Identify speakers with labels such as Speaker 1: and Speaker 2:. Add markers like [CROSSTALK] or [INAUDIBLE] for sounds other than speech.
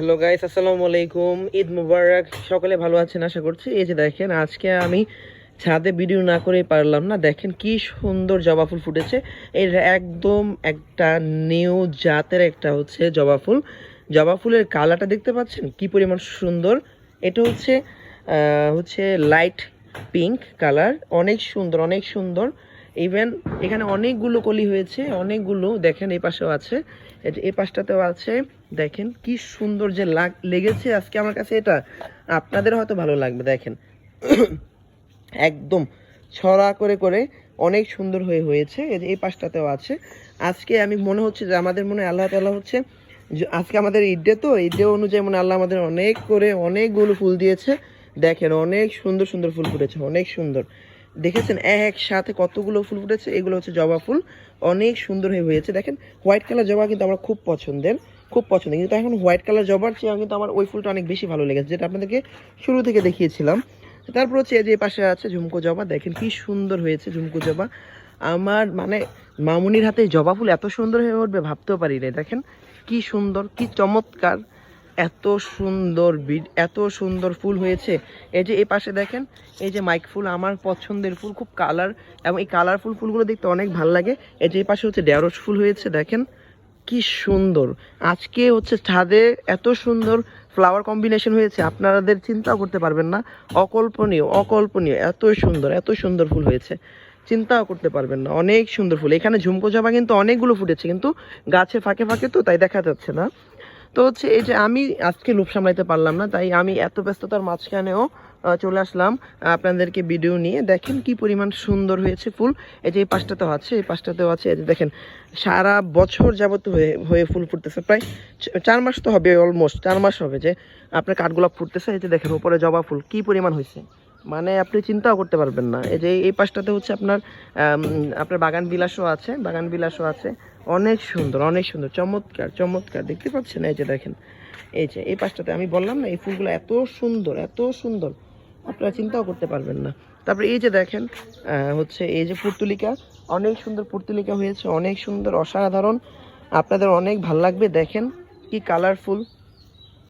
Speaker 1: Hello guys আসসালামু আলাইকুম। ঈদ মুবারক। সকলে ভালো আছেন? আশা করছি এই যে দেখেন, আজকে আমি ছাদে ভিডিও না করে পারলাম না। দেখেন কি সুন্দর জবা ফুল ফুটেছে। এর একদম একটা নিউ জাতের একটা হচ্ছে জবা ফুল। জবা ফুলের কালারটা দেখতে পাচ্ছেন? কি পরিমাণ সুন্দর। এটা হচ্ছে হচ্ছে লাইট পিঙ্ক কালার অনেক সুন্দর অনেক সুন্দর। ইভেন এখানে অনেকগুলো কলি হয়েছে, অনেকগুলো দেখেন এই পাশেও আছে। এই পাশটাতেও আছে, দেখেন কি সুন্দর যে লাগ লেগেছে আজকে আমার কাছে এটা। আপনাদের হয়তো ভালো লাগবে, দেখেন। [CLEARS THROAT] একদম ছড়া করে করে অনেক সুন্দর হয়ে হয়েছে, এই পাশটাতেও আছে। আজকে আমি মনে হচ্ছে যে আমাদের মনে আল্লাহ তাআলা হচ্ছে আজকে আমাদের ঈদে তো, ঈদে অনুযায়ী মনে আল্লাহ আমাদের অনেক করে অনেকগুলো ফুল দিয়েছে। দেখেন অনেক সুন্দর সুন্দর ফুল ফুটেছে, অনেক সুন্দর। দেখেছেন একসাথে কতগুলো ফুল ফুটেছে? এগুলো হচ্ছে জবা ফুল। অনেক সুন্দর হয়ে হয়েছে। দেখেন হোয়াইট কালার জবা কিন্তু আমার খুব পছন্দের খুব পছন্দের। কিন্তু এখন হোয়াইট কালার জবার চেয়ে কিন্তু আমার ওই ফুলটা অনেক বেশি ভালো লেগেছে, যেটা আপনাদেরকে শুরু থেকে দেখিয়েছিলাম। তারপর হচ্ছে যে পাশে আছে ঝুমকো জবা, দেখেন কি সুন্দর হয়েছে ঝুমকো জবা। আমার মানে মামুনির হাতে জবা ফুল এত সুন্দর হয়ে উঠবে, ভাবতেও পারি না দেখেন কি সুন্দর, কি চমৎকার। এত সুন্দর বি- এত সুন্দর ফুল হয়েছে। এই যে এই পাশে দেখেন, এই যে মাইক ফুল, আমার পছন্দের ফুল, খুব কালার এবং এই কালারফুল ফুলগুলো দেখতে অনেক ভালো লাগে। এই যে এই পাশে হচ্ছে ঢেঁড়স ফুল হয়েছে, দেখেন, কি সুন্দর। আজকে হচ্ছে ছাদে এত সুন্দর ফ্লাওয়ার কম্বিনেশন হয়েছে, আপনাদের চিন্তাও করতে পারবেন না। অকল্পনীয় অকল্পনীয়, এত সুন্দর এত সুন্দর ফুল হয়েছে। চিন্তাও করতে পারবেন না, অনেক সুন্দর ফুল। এখানে ঝুমকো জবা কিন্তু অনেকগুলো ফুটেছে, কিন্তু গাছে ফাঁকে ফাঁকে তো তাই দেখা যাচ্ছে না। তো হচ্ছে এই যে আমি আজকে লোভ সামলাইতে পারলাম না, তাই আমি এত ব্যস্ততার মাঝখানেও চলে আসলাম আপনাদেরকে ভিডিও নিয়ে। দেখেন কি পরিমাণ সুন্দর হয়েছে ফুল। এই যে এই পাশটাতেও আছে, এই পাশটাতেও আছে। এই যে দেখেন, সারা বছর যাবত হয়ে হয়ে ফুল ফুটতেছে। প্রায় চার মাস তো হবে অলমোস্ট চার মাস হবে যে আপনার কাঠগোলাপ ফুটতেছে। এই যে দেখেন, উপরে জবা ফুল, কি পরিমাণ হয়েছে। মানে আপনি চিন্তাও করতে পারবেন না। এই যে এই পাশটাতে হচ্ছে আপনার আপনার বাগান বিলাসও আছে, বাগান বিলাসও আছে। অনেক সুন্দর অনেক সুন্দর, চমৎকার চমৎকার। দেখতে পাচ্ছেন? এই যে দেখেন, এই যে, এই পাশটাতে আমি বললাম না, এই ফুলগুলো এত সুন্দর এত সুন্দর। আপনারা চিন্তাও করতে পারবেন না। তারপরে এই যে দেখেন হচ্ছে এই যে পুর্তুলিকা, অনেক সুন্দর পুর্তুলিকা হয়েছে, অনেক সুন্দর, অসাধারণ। আপনাদের অনেক ভালো লাগবে, দেখেন কি কালারফুল